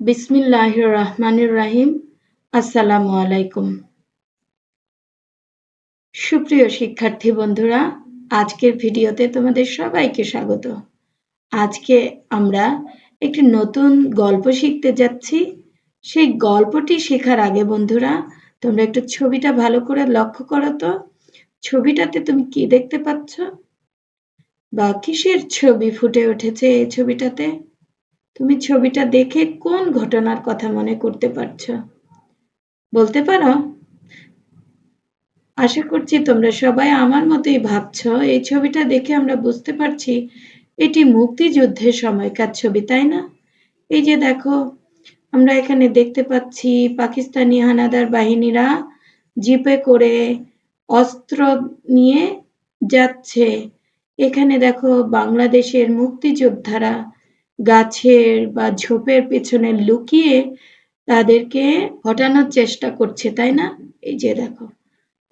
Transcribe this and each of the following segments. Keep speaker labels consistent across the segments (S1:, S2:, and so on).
S1: বিসমিল্লাহির রহমানির রাহিম আসসালামু আলাইকুম। সুপ্রিয় শিক্ষার্থী বন্ধুরা, আজকের ভিডিওতে তোমাদের সবাইকে স্বাগত। আজকে আমরা একটি নতুন গল্প শিখতে যাচ্ছি। সেই গল্পটি শেখার আগে বন্ধুরা, তোমরা একটু ছবিটা ভালো করে লক্ষ্য করো তো। ছবিটাতে তুমি কি দেখতে পাচ্ছ? বা কিসের ছবি ফুটে উঠেছে এই ছবিটাতে? তুমি ছবিটা দেখে কোন ঘটনার কথা মনে করতে পারছ? বলতে পারো। আশা করছি তোমরা সবাই আমার মতোই ভাবছ। এই ছবিটা দেখে আমরা বুঝতে পারছি এটি মুক্তিযুদ্ধের সময়কার ছবি, তাই না? এই যে দেখো, আমরা এখানে দেখতে পাচ্ছি পাকিস্তানি হানাদার বাহিনীরা জিপে করে অস্ত্র নিয়ে যাচ্ছে। এখানে দেখো বাংলাদেশের মুক্তিযোদ্ধারা গাছের বা ঝোপের পেছনে লুকিয়ে তাদেরকে হটানোর চেষ্টা করছে, তাই না? এই যে দেখো।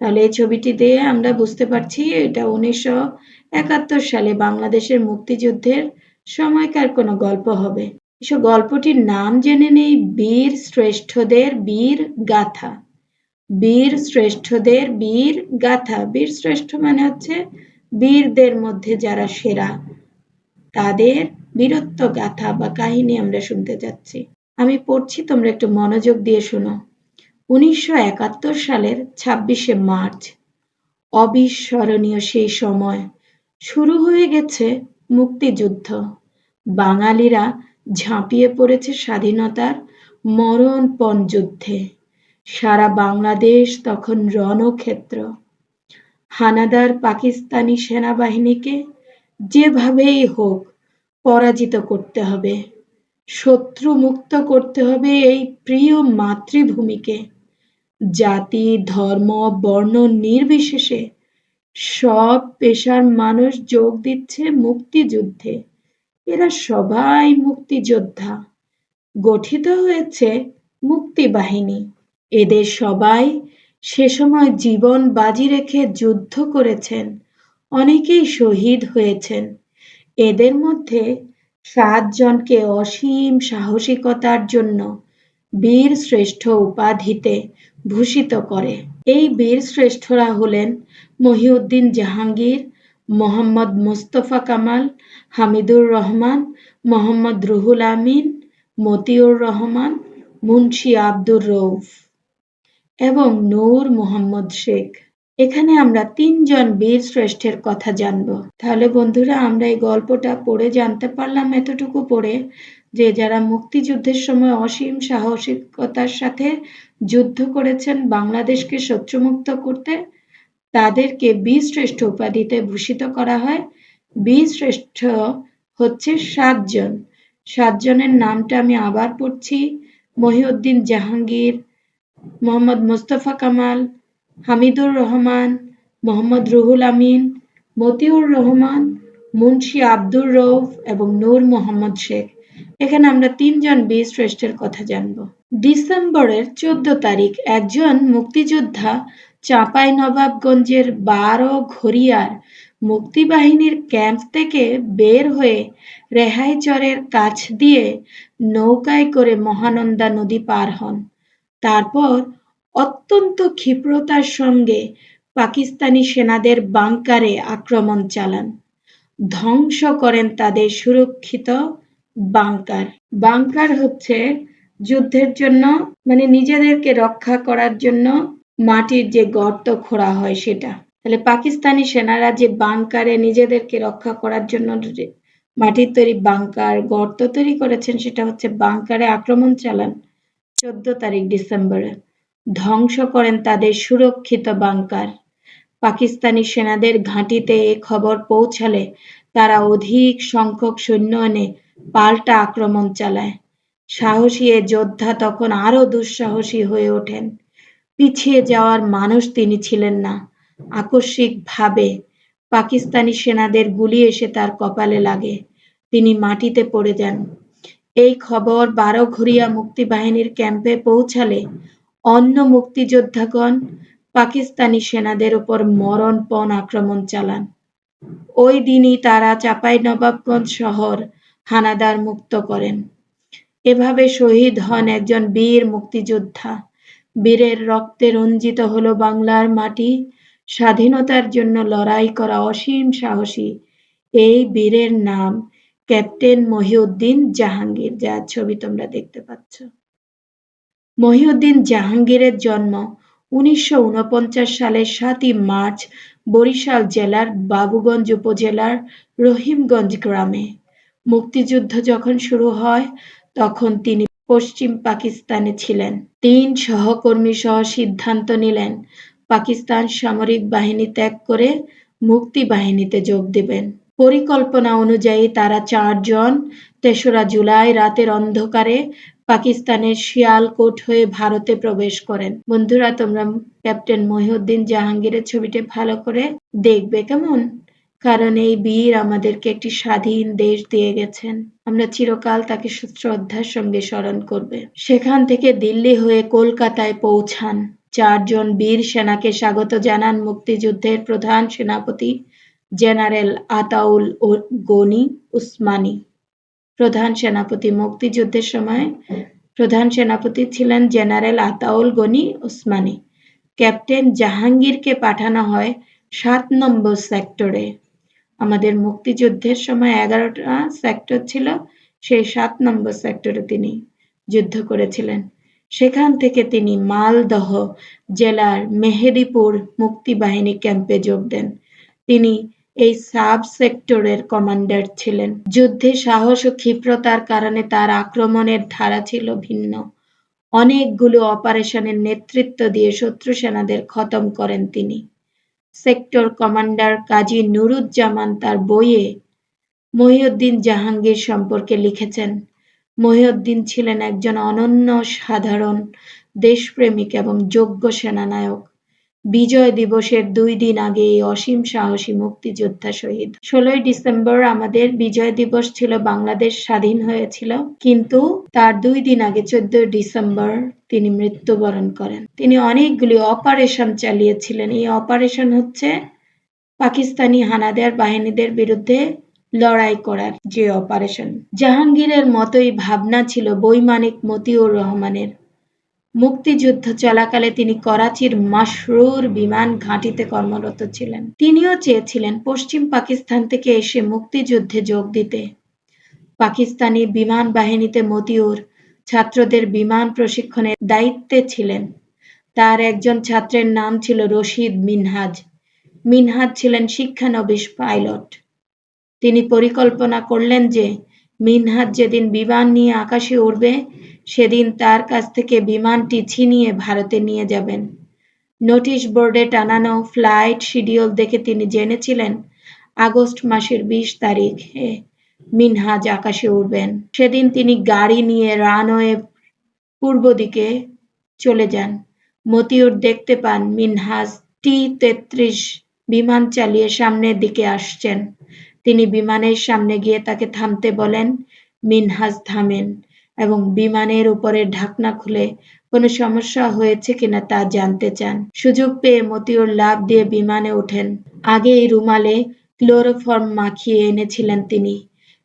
S1: তাহলে এই ছবিটি দিয়ে আমরা বুঝতে পারছি এটা উনিশশো একাত্তর সালে বাংলাদেশের মুক্তিযুদ্ধের সময়কার কোনো গল্প হবে। এসব গল্পটির নাম জেনে নেই বীর শ্রেষ্ঠদের বীর গাথা। বীর শ্রেষ্ঠদের বীর গাথা। বীর শ্রেষ্ঠ মানে হচ্ছে বীরদের মধ্যে যারা সেরা, তাদের বীরত্ব গাথা বা কাহিনী আমরা শুনতে যাচ্ছি আমি পড়ছি, তোমরা একটু মনোযোগ দিয়ে শোনো। উনিশশো একাত্তর সালের ছাব্বিশে মার্চ, অবিস্মরণীয় সেই সময়। শুরু হয়ে গেছে মুক্তিযুদ্ধ। বাঙালিরা ঝাঁপিয়ে পড়েছে স্বাধীনতার মরণপণ যুদ্ধে। সারা বাংলাদেশ তখন রণক্ষেত্র। হানাদার পাকিস্তানি সেনাবাহিনীকে যেভাবেই হোক পরাজিত করতে হবে শত্রু মুক্ত করতে হবে এই প্রিয় মাতৃভূমিকে। জাতি, ধর্ম, বর্ণ নির্বিশেষে সব পেশার মানুষ যোগ দিচ্ছে মুক্তিযুদ্ধে। এরা সবাই মুক্তিযোদ্ধা। গঠিত হয়েছে মুক্তি বাহিনী। এদের সবাই সে সময় জীবন বাজি রেখে যুদ্ধ করেছেন। অনেকেই শহীদ হয়েছেন। এদের মধ্যে সাতজনকে অসীম সাহসিকতার জন্য বীর শ্রেষ্ঠ উপাধিতে ভূষিত করে। এই বীর শ্রেষ্ঠরা হলেন মহিউদ্দিন জাহাঙ্গীর, মোহাম্মদ মোস্তফা কামাল, হামিদুর রহমান, মোহাম্মদ রুহুল আমিন, মতিউর রহমান, মুন্সি আব্দুর রৌফ এবং নূর মোহাম্মদ শেখ। এখানে আমরা তিনজন বীর শ্রেষ্ঠের কথা জানব। তাহলে বন্ধুরা, আমরা এই গল্পটা পড়ে জানতে পারলাম এতটুকু পড়ে যে যারা মুক্তিযুদ্ধের সময় অসীম সাহসিকতার সাথে যুদ্ধ করেছেন, বাংলাদেশকে শত্রুমুক্ত করতে, তাদেরকে বীর শ্রেষ্ঠ উপাধিতে ভূষিত করা হয়। বীর শ্রেষ্ঠ হচ্ছে সাতজন। সাতজনের নামটা আমি আবার পড়ছি। মহিউদ্দিন জাহাঙ্গীর মোহাম্মদ মোস্তফা কামাল, হামিদুর রহমান, মোহাম্মদ রুহুল আমিন, মতিউর রহমান, মুন্সি আব্দুর রৌফ এবং নূর মোহাম্মদ শেখ। এখানে আমরা তিনজন বীর শ্রেষ্ঠের কথা জানব। ডিসেম্বরের চোদ্দ তারিখ একজন মুক্তিযোদ্ধা চাঁপাই নবাবগঞ্জের বারো ঘরিয়ার মুক্তিবাহিনীর ক্যাম্প থেকে বের হয়ে রেহাইচরের কাছ দিয়ে নৌকায় করে মহানন্দা নদী পার হন। তারপর অত্যন্ত ক্ষিপ্রতার সঙ্গে পাকিস্তানি সেনাদের বাংকারে আক্রমণ চালান। ধ্বংস করেন তাদের সুরক্ষিত বাংকার। বাংকার হচ্ছে যুদ্ধের জন্য মানে নিজেদেরকে রক্ষা করার জন্য মাটির যে গর্ত খোঁড়া হয় সেটা। তাহলে পাকিস্তানি সেনারা যে বাংকারে নিজেদেরকে রক্ষা করার জন্য মাটির তৈরি বাংকার, গর্ত তৈরি করেছেন, সেটা হচ্ছে বাংকারে আক্রমণ চালান। চোদ্দ তারিখ ডিসেম্বরে। ধ্বংস করেন তাদের সুরক্ষিত বাংকার। পাকিস্তানি সেনাদের ঘাঁটিতে এ খবর পৌঁছালে তারা অধিক সংখ্যক সৈন্য এনে পাল্টা আক্রমণ চালায়। সাহসী এ যোদ্ধা তখন আরও দুঃসাহসী হয়ে ওঠেন। পিছিয়ে যাওয়ার মানুষ তিনি ছিলেন না। আকস্মিকভাবে পাকিস্তানি সেনাদের গুলি এসে তার কপালে লাগে। তিনি মাটিতে পড়ে যান। এই খবর বারো ঘুরিয়া মুক্তিবাহিনীর ক্যাম্পে পৌঁছালে অন্য মুক্তিযোদ্ধাগণ পাকিস্তানি সেনাদের উপর মরণপণ আক্রমণ চালান। ওই দিনই তারা চাঁপাই নবাবগঞ্জ শহর হানাদার মুক্ত করেন। এভাবে শহীদ হন একজন বীর মুক্তিযোদ্ধা। বীরের রক্তে রঞ্জিত হলো বাংলার মাটি। স্বাধীনতার জন্য লড়াই করা অসীম সাহসী এই বীরের নাম ক্যাপ্টেন মহিউদ্দিন জাহাঙ্গীর, যার ছবি তোমরা দেখতে পাচ্ছ। মহিউদ্দিন জাহাঙ্গীরের জন্ম উনিশশো উনপঞ্চাশ সালের সাতই মার্চ বরিশাল জেলার বাবুগঞ্জ উপজেলার রহিমগঞ্জ গ্রামে। মুক্তিযুদ্ধ যখন শুরু হয়, তখন তিনি পশ্চিম পাকিস্তানে ছিলেন। তিন সহকর্মী সহ সিদ্ধান্ত নিলেন, পাকিস্তান সামরিক বাহিনী ত্যাগ করে মুক্তি বাহিনীতে যোগ দেবেন। পরিকল্পনা অনুযায়ী তারা চারজন তেসরা জুলাই রাতের অন্ধকারে পাকিস্তানের শিয়ালকোট হয়ে ভারতে প্রবেশ করেন। বন্ধুরা, তোমরা ক্যাপ্টেন মহিউদ্দিন জাহাঙ্গীরের ছবিটি ভালো করে দেখবে কেমন? কারণ এই বীর আমাদেরকে একটি স্বাধীন দেশ দিয়ে গেছেন। আমরা চিরকাল তাকে শ্রদ্ধার সঙ্গে স্মরণ করবে। সেখান থেকে দিল্লি হয়ে কলকাতায় পৌঁছান। চারজন বীর সেনাকে স্বাগত জানান মুক্তিযুদ্ধের প্রধান সেনাপতি জেনারেল আতাউল গনি উসমানী। প্রধান সেনাপতি মুক্তিযুদ্ধের সময় প্রধান সেনাপতি ছিলেন জেনারেল আতাউল গনি উসমানী। ক্যাপ্টেন জাহাঙ্গীরকে পাঠানো হয় সাত নম্বর সেক্টরে। আমাদের মুক্তিযুদ্ধের সময় এগারোটা সেক্টর ছিল, সেই সাত নম্বর সেক্টরে তিনি যুদ্ধ করেছিলেন। সেখান থেকে তিনি মালদহ জেলার মেহেদিপুর মুক্তিবাহিনী ক্যাম্পে যোগ দেন। তিনি এই সাব সেক্টরের কমান্ডার ছিলেন। যুদ্ধে সাহস ও ক্ষিপ্রতার কারণে তার আক্রমণের ধারা ছিল ভিন্ন। অনেকগুলো অপারেশনের নেতৃত্ব দিয়ে শত্রু সেনাদের খতম করেন তিনি। সেক্টর কমান্ডার কাজী নুরুজ্জামান তার বইয়ে মহিউদ্দিন জাহাঙ্গীর সম্পর্কে লিখেছেন, মহিউদ্দিন ছিলেন একজন অনন্য সাধারণ দেশপ্রেমিক এবং যোগ্য সেনানায়ক। বিজয় দিবসের দুই দিন আগে এই অসীম সাহসী মুক্তিযোদ্ধা শহীদ। ষোলোই ডিসেম্বর আমাদের বিজয় দিবস ছিল, বাংলাদেশ স্বাধীন হয়েছিল। কিন্তু তার দুই দিন আগে চোদ্দই ডিসেম্বর তিনি মৃত্যুবরণ করেন। তিনি অনেকগুলি অপারেশন চালিয়েছিলেন। এই অপারেশন হচ্ছে পাকিস্তানি হানাদার বাহিনীদের বিরুদ্ধে লড়াই করার যে অপারেশন। জাহাঙ্গীরের মতোই ভাবনা ছিল বৈমানিক মতিউর রহমানের। মুক্তিযুদ্ধ চলাকালে তিনি করাচির মাসরুর বিমান ঘাঁটিতে কর্মরত ছিলেন। তিনিও চেয়েছিলেন পশ্চিম পাকিস্তান থেকে এসে মুক্তিযুদ্ধে যোগ দিতে। পাকিস্তানি বিমান বাহিনীতে মতিউর ছাত্রদের বিমান প্রশিক্ষণের দায়িত্বে ছিলেন। তার একজন ছাত্রের নাম ছিল রশিদ মিনহাজ। মিনহাজ ছিলেন শিক্ষানবিশ পাইলট। তিনি পরিকল্পনা করলেন যে মিনহাজ যেদিন বিমান নিয়ে আকাশে উড়বে, সেদিন তার কাছ থেকে বিমানটি ছিনিয়ে ভারতে নিয়ে যাবেন। নোটিশ বোর্ডে টানানো ফ্লাইট শিডিউল দেখে তিনি জেনেছিলেন, আগস্ট মাসের বিশ তারিখে মিনহাজ আকাশে উঠবেন সেদিন তিনি গাড়ি নিয়ে রানওয়ে পূর্ব দিকে চলে যান। মতিউর দেখতে পান মিনহাজ টি তেত্রিশ বিমান চালিয়ে সামনের দিকে আসছেন। তিনি বিমানের সামনে গিয়ে তাকে থামতে বলেন, মিনহাজ, থামেন। এবং বিমানের উপরের ঢাকনা খুলে, কোনো সমস্যা হয়েছে কিনা তা জানতে চান। সুযোগ পেয়ে মতিউর লাভ দিয়ে বিমানে ওঠেন। আগে এই রুমালে ক্লোরোফর্ম মাখিয়ে এনেছিলেন তিনি।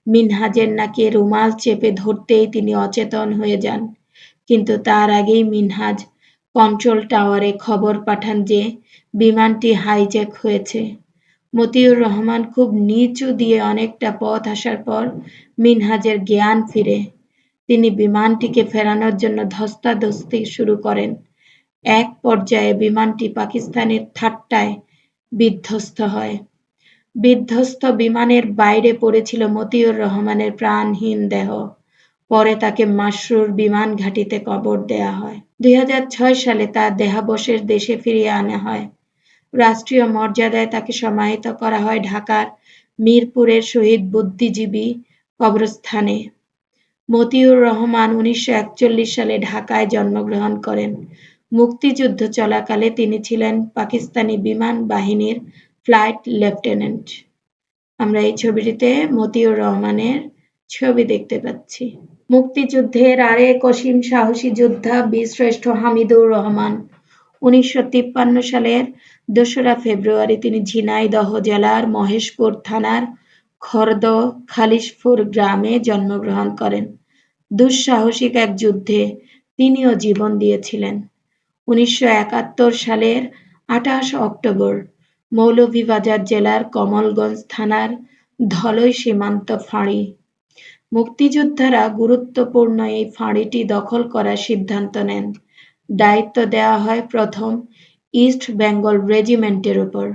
S1: মিনহাজের নাকি রুমাল চেপে ধরতেই তিনি অচেতন হয়ে যান। কিন্তু তার আগেই মিনহাজ কন্ট্রোল টাওয়ারে খবর পাঠান যে বিমানটি হাইজ্যাক হয়েছে। মতিউর রহমান খুব নিচু দিয়ে অনেকটা পথ আসার পর মিনহাজের জ্ঞান ফিরে। তিনি বিমানটিকে ফেরানোর জন্য ধস্তাধস্তি শুরু করেন। এক পর্যায়ে বিমানটি পাকিস্তানের ঠাট্টায় বিধ্বস্ত হয়। বিধ্বস্ত বিমানের বাইরে পড়েছিল মতিউর রহমানের প্রাণহীন দেহ। পরে তাকে মাসরুর বিমান ঘাঁটিতে কবর দেয়া হয়। দুই হাজার ছয় সালে তার দেহাবশেষ দেশে ফিরিয়ে আনা হয়। রাষ্ট্রীয় মর্যাদায় তাকে সমাহিত করা হয় ঢাকার মিরপুরের শহীদ বুদ্ধিজীবী কবরস্থানে। মতিউর রহমান উনিশশো একচল্লিশ সালে ঢাকায় জন্মগ্রহণ করেন। মুক্তিযুদ্ধ চলাকালে তিনি ছিলেন পাকিস্তানি বিমান বাহিনীর ফ্লাইট লেফটেন্যান্ট। আমরা এই ছবিটিতে মতিউর রহমানের ছবি দেখতে পাচ্ছি। মুক্তিযুদ্ধের আরেক অসীম সাহসী যোদ্ধা বীরশ্রেষ্ঠ হামিদুর রহমান। উনিশশো তিপ্পান্ন সালের দোসরা ফেব্রুয়ারি তিনি ঝিনাইদহ জেলার মহেশপুর থানার খর্দ খালিশপুর গ্রামে জন্মগ্রহণ করেন। দুঃসাহসিক এক যুদ্ধে তিনিও জীবন দিয়েছিলেন। উনিশশো একাত্তর সালের আঠাশ অক্টোবর মৌলভীবাজার জেলার কমলগঞ্জ থানার ধলই সীমান্ত ফাঁড়ি। মুক্তিযোদ্ধারা গুরুত্বপূর্ণ এই ফাঁড়িটি দখল করার সিদ্ধান্ত নেন। দায়িত্ব দেওয়া হয় প্রথম ইস্ট বেঙ্গল রেজিমেন্টের উপর।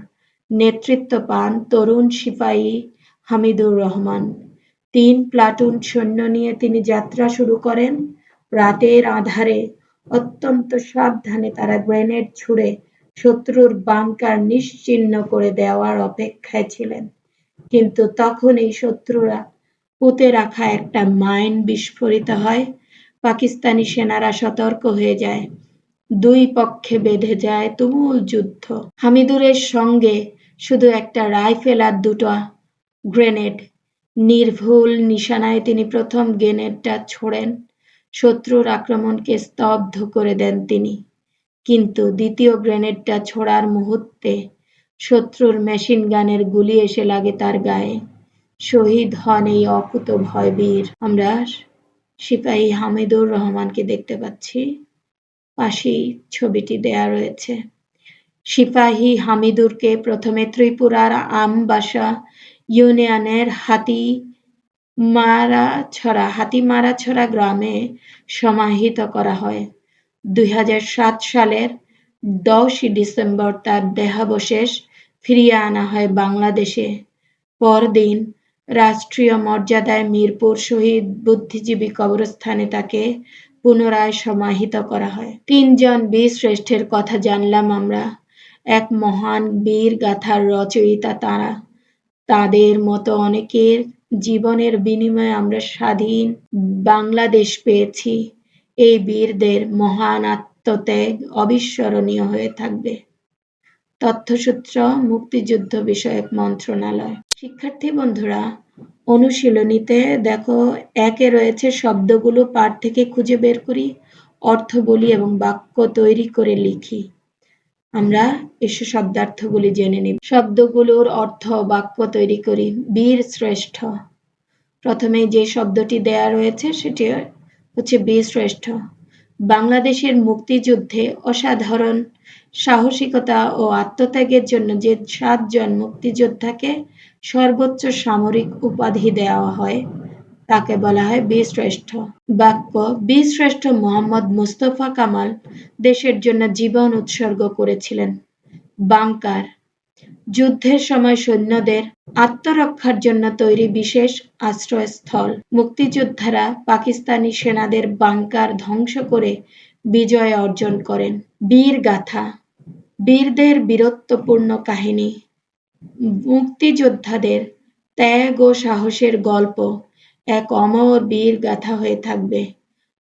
S1: নেতৃত্ব পান তরুণ সিপাহী হামিদুর রহমান। তিন প্লাটুন সৈন্য নিয়ে তিনি যাত্রা শুরু করেন। রাতের আধারে অত্যন্ত সাবধানে তারা গ্রেনেড ছুড়ে শত্রুর বাংকার নিশ্চিহ্ন করে দেওয়ার অপেক্ষায় ছিলেন। কিন্তু তখন এই শত্রুরা পুঁতে রাখা একটা মাইন বিস্ফোরিত হয়। পাকিস্তানি সেনারা সতর্ক হয়ে যায়। দুই পক্ষে বেঁধে যায় তুমুল যুদ্ধ। হামিদুরের সঙ্গে শুধু একটা রাইফেল আর দুটো গ্রেনেড। নির্ভুল নিশানায় তিনি প্রথম গ্রেনেডটা ছোড়েন। শত্রুর আক্রমণকে স্তব্ধ করে দেন তিনি। কিন্তু দ্বিতীয় গ্রেনেডটা ছোড়ার মুহূর্তে শত্রুর মেশিন গানের গুলি এসে লাগে তার গায়ে। শহীদ হন এই অকুত ভয় বীর। আমরা সিপাহী হামিদুর রহমানকে দেখতে পাচ্ছি। পাশেই ছবিটি দেয়া রয়েছে। সিপাহী হামিদুরকে প্রথমে ত্রিপুরার আমবাসা ইউনিয়নের হাতি মারাছড়া হাতিমারাছড়া গ্রামে সমাহিত করা হয়। দুই হাজার সাত সালের দশই ডিসেম্বর তার দেহাবশেষ ফিরিয়ে আনা হয় বাংলাদেশে। পরদিন রাষ্ট্রীয় মর্যাদায় মিরপুর শহীদ বুদ্ধিজীবী কবরস্থানে তাকে পুনরায় সমাহিত করা হয়। তিনজন বীর শ্রেষ্ঠের কথা জানলাম আমরা। এক মহান বীর গাথার রচয়িতা তারা। তাদের মতো অনেকের জীবনের বিনিময়ে আমরা স্বাধীন বাংলাদেশ পেয়েছি। এই বীরদের মহান আত্মত্যাগ অবিস্মরণীয় হয়ে থাকবে। তথ্যসূত্র, মুক্তিযুদ্ধ বিষয়ক মন্ত্রণালয়। শিক্ষার্থী বন্ধুরা, অনুশীলনীতে দেখো একে রয়েছে শব্দগুলো, পাঠ থেকে খুঁজে বের করি, অর্থ বলি এবং বাক্য তৈরি করে লিখি। আমরা এসে শব্দার্থগুলি জেনে নিব শব্দগুলোর অর্থ, বাক্য তৈরি করি, বীর শ্রেষ্ঠ। প্রথমে যে শব্দটি দেয়া রয়েছে সেটি হচ্ছে বীর শ্রেষ্ঠ। বাংলাদেশের মুক্তিযুদ্ধে অসাধারণ সাহসিকতা ও আত্মত্যাগের জন্য যে সাতজন মুক্তিযোদ্ধাকে সর্বোচ্চ সামরিক উপাধি দেওয়া হয়। তাকে বলা হয় বীরশ্রেষ্ঠ। বাক্য, বীরশ্রেষ্ঠ মোহাম্মদ মুস্তফা কামাল দেশের জন্য জীবন উৎসর্গ করেছিলেন। বাংকার, যুদ্ধের সময় সৈন্যদের আত্মরক্ষার জন্য তৈরি বিশেষ আশ্রয়স্থল। মুক্তিযোদ্ধারা পাকিস্তানি সেনাদের বাংকার ধ্বংস করে বিজয় অর্জন করেন। বীর গাথা বীরদের বীরত্বপূর্ণ কাহিনী। মুক্তিযোদ্ধাদের ত্যাগ ও সাহসের গল্প এক অমর বীর গাথা হয়ে থাকবে।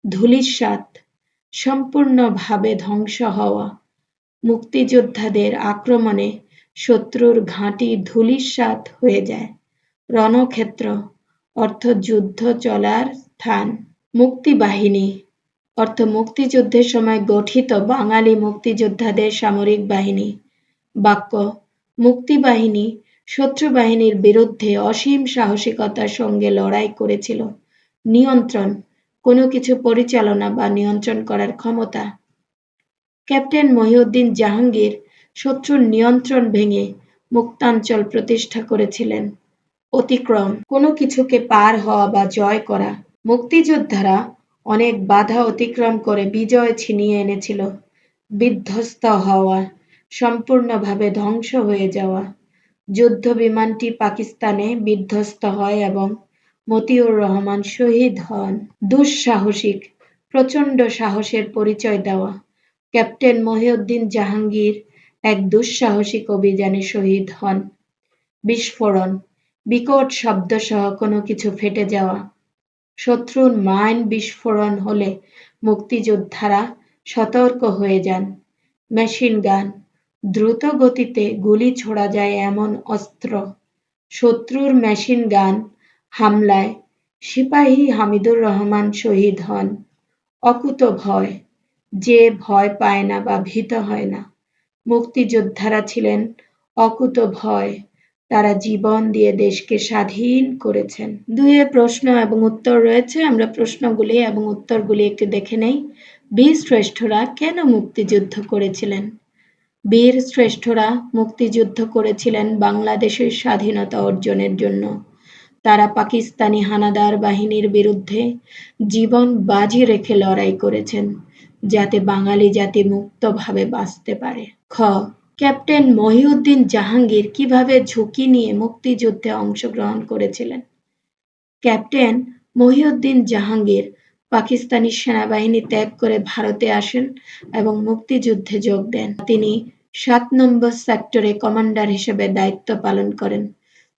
S1: ধুলিস্বাত সম্পূর্ণভাবে ধ্বংস হওয়া মুক্তিযোদ্ধাদের আক্রমণে শত্রুর ঘাঁটি ধুলিস্বাত হয়ে যায়। রণক্ষেত্র, অর্থ যুদ্ধ চলার স্থান। মুক্তিবাহিনী, অর্থ মুক্তিযুদ্ধের সময় গঠিত বাঙালি মুক্তিযোদ্ধাদের সামরিক বাহিনী। বাক্য মুক্তিবাহিনী শত্রু বাহিনীর বিরুদ্ধে অসীম সাহসিকতার সঙ্গে লড়াই করেছিল। নিয়ন্ত্রণ, কোনো কিছু পরিচালনা বা নিয়ন্ত্রণ করার ক্ষমতা। ক্যাপ্টেন মহিউদ্দিন জাহাঙ্গীর শত্রুর নিয়ন্ত্রণ ভেঙে মুক্তাঞ্চল প্রতিষ্ঠা করেছিলেন। অতিক্রম, কোনো কিছুকে পার হওয়া বা জয় করা। মুক্তিযোদ্ধারা অনেক বাধা অতিক্রম করে বিজয় ছিনিয়ে এনেছিল। বিধ্বস্ত হওয়া সম্পূর্ণভাবে ধ্বংস হয়ে যাওয়া। যুদ্ধ বিমানটি পাকিস্তানে বিধ্বস্ত হয় এবং মতিউর রহমান শহীদ হন। দুঃসাহসিক, প্রচণ্ড সাহসের পরিচয় দেওয়া। ক্যাপ্টেন মহিউদ্দিন জাহাঙ্গীর এক দুঃসাহসিক অভিযানে শহীদ হন। বিস্ফোরণ, বিকট শব্দ সহ কোনো কিছু ফেটে যাওয়া। শত্রুর মাইন বিস্ফোরণ হলে মুক্তিযোদ্ধারা সতর্ক হয়ে যান। মেশিন গান দ্রুত গতিতে গুলি ছোড়া যায় এমন অস্ত্র। শত্রুর মেশিন গান, হামলায় সিপাহী হামিদুর রহমান শহীদ হন। অকুত ভয়, যে ভয় পায় না বা ভীত হয় না। মুক্তিযোদ্ধারা ছিলেন অকুত ভয়। তারা জীবন দিয়ে দেশকে স্বাধীন করেছেন। দুইয়ে প্রশ্ন এবং উত্তর রয়েছে। আমরা প্রশ্নগুলি এবং উত্তরগুলি একটু দেখে নেই। বীর শ্রেষ্ঠরা কেন মুক্তিযুদ্ধ করেছিলেন? বীর শ্রেষ্ঠরা মুক্তিযুদ্ধ করেছিলেন বাংলাদেশের স্বাধীনতা অর্জনের জন্য। তারা পাকিস্তানি হানাদার বাহিনীর বিরুদ্ধে জীবন বাজি রেখে লড়াই করেছেন, যাতে বাঙালি জাতি মুক্তভাবে বাঁচতে পারে। খ, ক্যাপ্টেন মহিউদ্দিন জাহাঙ্গীর কীভাবে ঝুঁকি নিয়ে মুক্তিযুদ্ধে অংশগ্রহণ করেছিলেন? ক্যাপ্টেন মহিউদ্দিন জাহাঙ্গীর পাকিস্তানি সেনাবাহিনী ত্যাগ করে ভারতে আসেন এবং মুক্তিযুদ্ধে যোগ দেন। তিনি সাত নম্বর সেক্টরে কমান্ডার হিসেবে দায়িত্ব পালন করেন।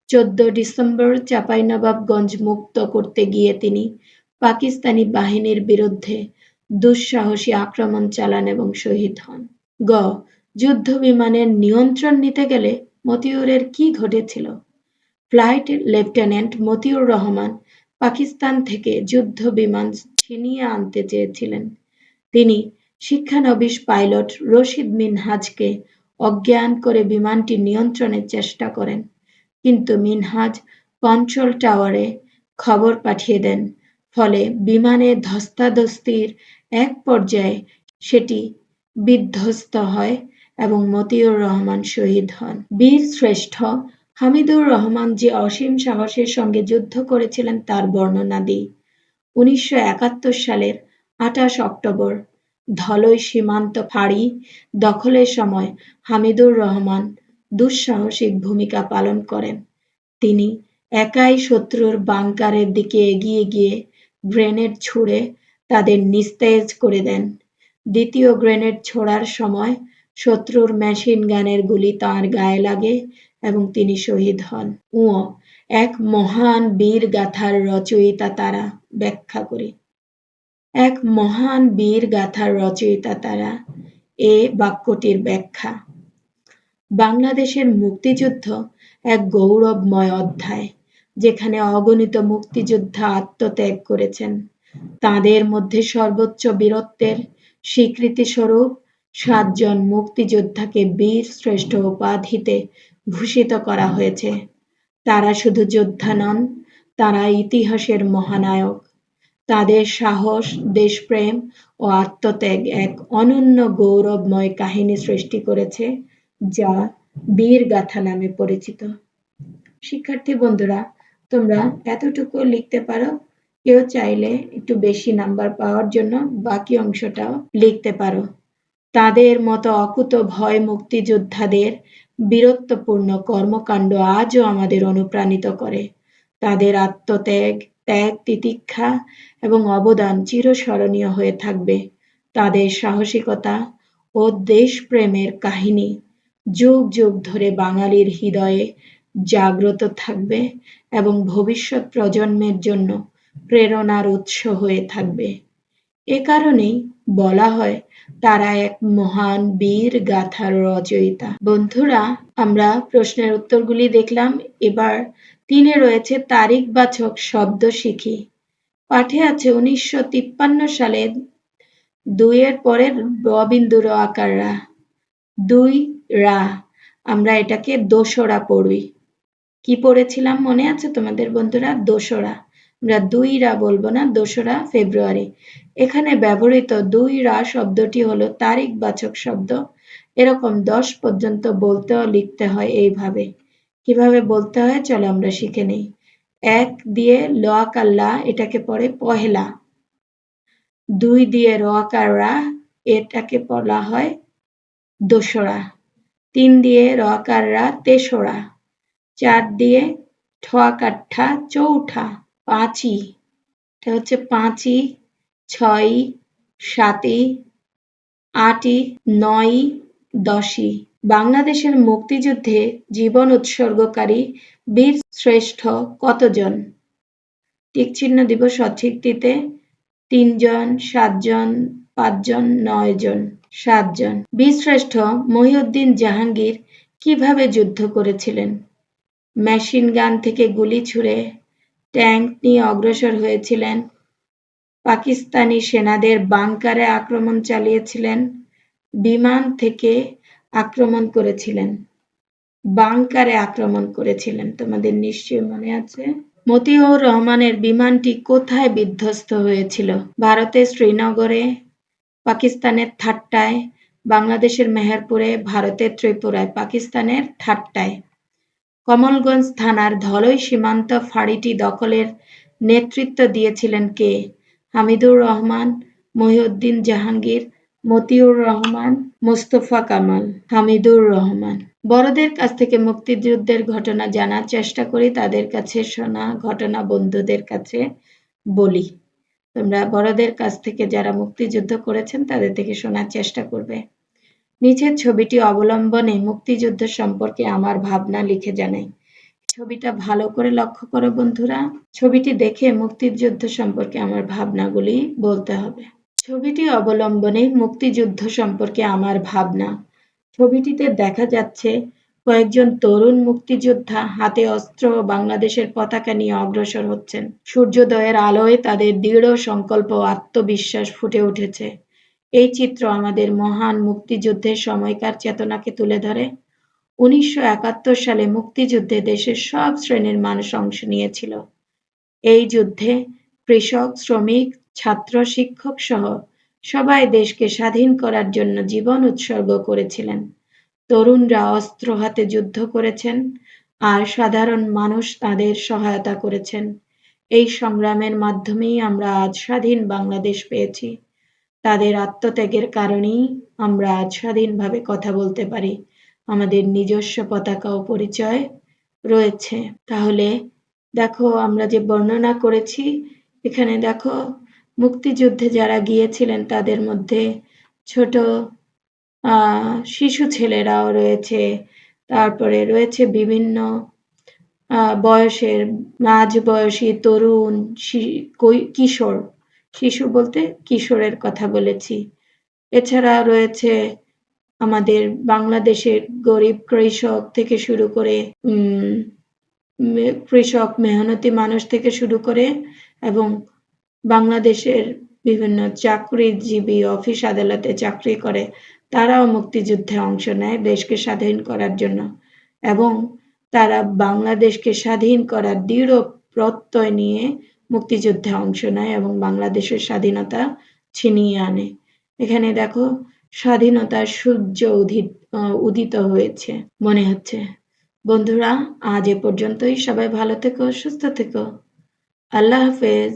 S1: চোদ্দ ডিসেম্বর চাঁপাইনবাবগঞ্জ মুক্ত করতে গিয়ে তিনি পাকিস্তানি বাহিনীর বিরুদ্ধে দুঃসাহসী আক্রমণ চালান এবং শহীদ হন। গ, যুদ্ধ বিমানের নিয়ন্ত্রণ নিতে গেলে মতিউরের কি ঘটেছিল? ফ্লাইট লেফটেন্যান্ট মতিউর রহমান পাকিস্তান থেকে যুদ্ধ বিমান ছিনিয়ে আনতে চেয়েছিলেন। তিনি শিক্ষানবিশ পাইলট রশিদ মিনহাজকে অজ্ঞান করে বিমানটি নিয়ন্ত্রণের চেষ্টা করেন, কিন্তু মিনহাজ কন্ট্রোল টাওয়ারে খবর পাঠিয়ে দেন, ফলে বিমানে ধস্তাধস্তির এক পর্যায়ে সেটি বিধ্বস্ত হয় এবং মতিউর রহমান শহীদ হন। বীর শ্রেষ্ঠ হামিদুর রহমান যে অসীম সাহসের সঙ্গে যুদ্ধ করেছিলেন তার বর্ণনা দিই। উনিশশো একাত্তর সালের আঠাশ অক্টোবর, ধলই সীমান্ত ফাঁড়ি দখলের সময় হামিদুর রহমান দুঃসাহসিক ভূমিকা পালন করেন। তিনি একাই শত্রুর বাংকারের দিকে এগিয়ে গিয়ে গ্রেনেড ছুঁড়ে তাদের নিস্তেজ করে দেন। দ্বিতীয় গ্রেনেড ছোড়ার সময় শত্রুর মেশিন গানের গুলি তাঁর গায়ে লাগে এবং তিনি শহীদ হন। উঁ এক মহান বীর গাথার রচয়িতা তারা ব্যাখ্যা করি। এক মহান বীর গাথার রচয়িতা তারা এ বাক্যটির ব্যাখ্যা। বাংলাদেশের মুক্তিযুদ্ধ এক গৌরবময় অধ্যায়, যেখানে অগণিত মুক্তিযোদ্ধা আত্মত্যাগ করেছেন। তাদের মধ্যে সর্বোচ্চ বীরত্বের স্বীকৃতিস্বরূপ সাতজন মুক্তিযোদ্ধাকে বীর শ্রেষ্ঠ উপাধিতে ভূষিত করা হয়েছে। তারা শুধু যোদ্ধা নন, তারা ইতিহাসের মহানায়ক। তাদের সাহস, দেশপ্রেম ও আত্মত্যাগ এক অনন্য গৌরবময় কাহিনী সৃষ্টি করেছে, যা বীর গাথা নামে পরিচিত। শিক্ষার্থী বন্ধুরা, তোমরা এতটুকু লিখতে পারো। কেউ চাইলে একটু বেশি নাম্বার পাওয়ার জন্য বাকি অংশটাও লিখতে পারো। তাদের মতো অকুত ভয় মুক্তিযোদ্ধাদের বীরত্বপূর্ণ কর্মকাণ্ড আজও আমাদের অনুপ্রাণিত করে। তাদের আত্মত্যাগ, ত্যাগ, তিতিক্ষা এবং অবদান চিরস্মরণীয় হয়ে থাকবে। তাদের সাহসিকতা ও দেশপ্রেমের কাহিনী যুগ যুগ ধরে বাঙালির হৃদয়ে জাগ্রত থাকবে এবং ভবিষ্যৎ প্রজন্মের জন্য প্রেরণার উৎস হয়ে থাকবে। এ কারণেই বলা হয় তারা এক মহান বীর গাথার রচয়িতা। বন্ধুরা, আমরা প্রশ্নের উত্তরগুলি দেখলাম। এবার তিনে রয়েছে তারিখ বাচক শব্দ শিখি। পাঠে আছে উনিশশো তিপ্পান্ন সালে দুইয়ের পরের রবিন্দু আকাররা দুই রা। আমরা এটাকে দোসরা পড়ি। কি পড়েছিলাম মনে আছে তোমাদের বন্ধুরা? দোসরা। আমরা দুই রা বলব না, দোসরা ফেব্রুয়ারি। এখানে ব্যবহৃত দুই রা শব্দটি হলো তারিখ বাচক শব্দ। এরকম দশ পর্যন্ত বলতে ও লিখতে হয় এইভাবে। কীভাবে বলতে হয়? চলো আমরা শিখে নিই। এক দিয়ে লোয়াকাল্লা এটাকে পড়ে পহেলা। দুই দিয়ে রোয়াকাররা এটাকে বলা হয় দোসরা। তিন দিয়ে রকাররা তেসরা। চার দিয়ে ঠোয়া কাঠা চৌঠা। পাঁচই। এটা হচ্ছে পাঁচই ছয়ই সাতই, আটই, নয়ই, দশই। বাংলাদেশের মুক্তিযুদ্ধে জীবন উৎসর্গকারী বীর শ্রেষ্ঠ কতজন? টিক চিহ্ন দিব সঠিক দিতে তিনজন, সাতজন, পাঁচজন নয় জন সাতজন বীরশ্রেষ্ঠ মহিউদ্দিন জাহাঙ্গীর কীভাবে যুদ্ধ করেছিলেন? মেশিন গান থেকে গুলি ছুড়ে ট্যাঙ্ক নিয়ে অগ্রসর হয়েছিলেন। পাকিস্তানি সেনাদের বাংকারে আক্রমণ চালিয়েছিলেন, বিমান থেকে আক্রমণ করেছিলেন, বাংকারে আক্রমণ করেছিলেন। তোমাদের নিশ্চয়ই মনে আছে? মতিউর রহমানের বিমানটি কোথায় বিধ্বস্ত হয়েছিল? ভারতের শ্রীনগরে, পাকিস্তানের থাট্টায় বাংলাদেশের মেহেরপুরে, ভারতের ত্রিপুরায়, পাকিস্তানের ঠাট্টায়। কমলগঞ্জ থানার ধলই সীমান্ত ফাঁড়িটি দখলের নেতৃত্ব দিয়েছিলেন কে? হামিদুর রহমান, মহিউদ্দিন জাহাঙ্গীর, মতিউর রহমান, মোস্তফা কামাল। হামিদুর রহমান। বড়দের কাছ থেকে মুক্তিযুদ্ধের ঘটনা জানার চেষ্টা করি, তাদের কাছে শোনা ঘটনা বন্ধুদের কাছে বলি। তোমরা বড়দের কাছ থেকে যারা মুক্তিযুদ্ধ করেছেন, তাদের থেকে শোনার চেষ্টা করবে। নিচের ছবিটি অবলম্বনে মুক্তিযুদ্ধ সম্পর্কে আমার ভাবনা লিখে জানাই। ছবিটা ভালো করে লক্ষ্য করো বন্ধুরা। ছবিটি দেখে মুক্তিযুদ্ধ সম্পর্কে আমার ভাবনাগুলি বলতে হবে। ছবিটি অবলম্বনে মুক্তিযুদ্ধ সম্পর্কে আমার ভাবনা। ছবিটিতে দেখা যাচ্ছে কয়েকজন তরুণ মুক্তিযোদ্ধা হাতে অস্ত্র ও বাংলাদেশের পতাকা নিয়ে অগ্রসর হচ্ছেন। সূর্যোদয়ের আলোয় তাদের দৃঢ় সংকল্প আত্মবিশ্বাস ফুটে উঠেছে। এই চিত্র আমাদের মহান মুক্তিযুদ্ধের সময়কার চেতনাকে তুলে ধরে। উনিশশো একাত্তর সালে মুক্তিযুদ্ধে দেশের সব শ্রেণির মানুষ অংশ নিয়েছিল। এই যুদ্ধে কৃষক, শ্রমিক, ছাত্র, শিক্ষক সহ সবাই দেশকে স্বাধীন করার জন্য জীবন উৎসর্গ করেছিলেন। তরুণরা অস্ত্র হাতে যুদ্ধ করেছেন আর সাধারণ মানুষ তাদের সহায়তা করেছেন। এই সংগ্রামের মাধ্যমেই আমরা আজ স্বাধীন বাংলাদেশ পেয়েছি। তাদের আত্মত্যাগের কারণেই আমরা আজ স্বাধীনভাবে কথা বলতে পারি। আমাদের নিজস্ব পতাকা ও পরিচয় রয়েছে। তাহলে দেখো, আমরা যে বর্ণনা করেছি, এখানে দেখো, মুক্তিযুদ্ধে যারা গিয়েছিলেন, তাদের মধ্যে ছোট শিশু ছেলেরাও রয়েছে। তারপরে রয়েছে বিভিন্ন বয়সের মাঝ বয়সী তরুণ কিশোর। শিশু বলতে কিশোরের কথা বলেছি। এছাড়া রয়েছে আমাদের বাংলাদেশের গরিব কৃষক থেকে শুরু করে কৃষক মেহনতি মানুষ থেকে শুরু করে এবং বাংলাদেশের বিভিন্ন চাকরিজীবী অফিস আদালতে চাকরি করে, তারাও মুক্তিযুদ্ধে অংশ নেয় দেশকে স্বাধীন করার জন্য এবং তারা বাংলাদেশকে স্বাধীন করার দৃঢ় প্রত্যয় নিয়ে মুক্তিযুদ্ধে অংশ নেয় এবং বাংলাদেশের স্বাধীনতা ছিনিয়ে আনে। এখানে দেখো, স্বাধীনতার সূর্য উদিত উদিত হয়েছে মনে হচ্ছে। বন্ধুরা, আজ এ পর্যন্তই। সবাই ভালো থেকো, সুস্থ থেকো। আল্লাহ হাফেজ।